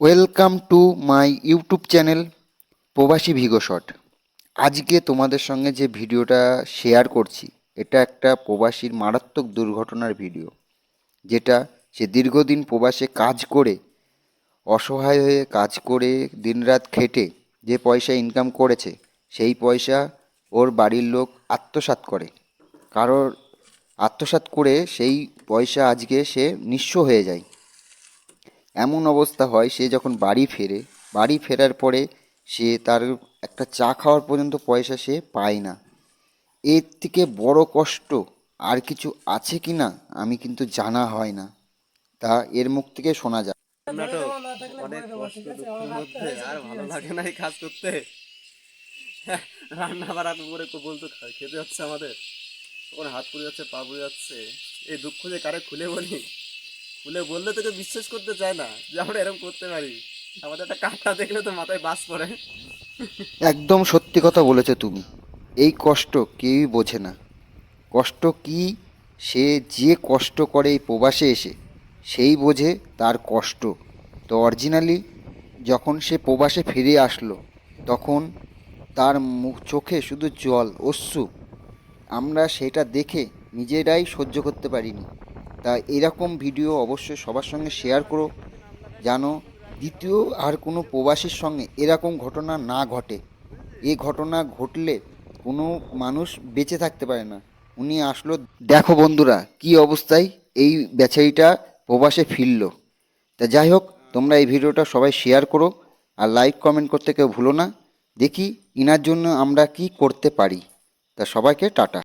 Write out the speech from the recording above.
Welcome to my YouTube channel প্রবাসী ভিগো শট। আজকে তোমাদের সঙ্গে যে ভিডিওটা শেয়ার করছি, এটা একটা প্রবাসীর মারাত্মক দুর্ঘটনার ভিডিও যেটা সে দীর্ঘদিন প্রবাসে কাজ করে, অসহায় হয়ে কাজ করে, দিনরাত খেটে যে পয়সা ইনকাম করেছে, সেই পয়সা ওর বাড়ির লোক আত্মসাৎ করে। কারোর আত্মসাৎ করে সেই পয়সা আজকে সে নিঃস্ব হয়ে যায়। এমন অবস্থা হয়, সে যখন বাড়ি ফেরে, বাড়ি ফেরার পরে সে তার একটা চা খাওয়ার পর্যন্ত পয়সা সে পায় না। এর থেকে বড় কষ্ট আর কিছু আছে কি না, আমি কিন্তু জানা হয় না। তা এর মুখ থেকে শোনা যায় আমাদের। হাত পুড়ে যাচ্ছে, পা পুড়ে যাচ্ছে। এই দুঃখ যে কারে খুলে বলি? খুলে বললে তোকে বিশ্বাস করতে চায় না যে আমরা এরকম করতে পারি। আমাদের একটা কাটা দেখলে তো মাথায় বাস পড়ে। একদম সত্যি কথা বলেছ তুমি। এই কষ্ট কেউই বোঝে না। কষ্ট কি? সে যে কষ্ট করে এই প্রবাসে এসে, সেই বোঝে তার কষ্ট। তো অরিজিনালি যখন সে প্রবাসে ফিরে আসলো, তখন তার মুখ চোখে শুধু জল, অশ্রু। আমরা সেটা দেখে নিজেরাই সহ্য করতে পারিনি। তা এরকম ভিডিও অবশ্যই সবার সঙ্গে শেয়ার করো। যেন দ্বিতীয় আর কোনো প্রবাসীর সঙ্গে এরকম ঘটনা না ঘটে। এই ঘটনা ঘটলে কোনো মানুষ বেঁচে থাকতে পারে না। উনি আসলো, দেখো বন্ধুরা, কি অবস্থায় এই বেচারিটা প্রবাসে ফিরল। তা যাই হোক, তোমরা এই ভিডিওটা সবাই শেয়ার করো আর লাইক কমেন্ট করতে কেউ ভুলো না। দেখি ইনার জন্য আমরা কি করতে পারি। তা সবাইকে টাটা।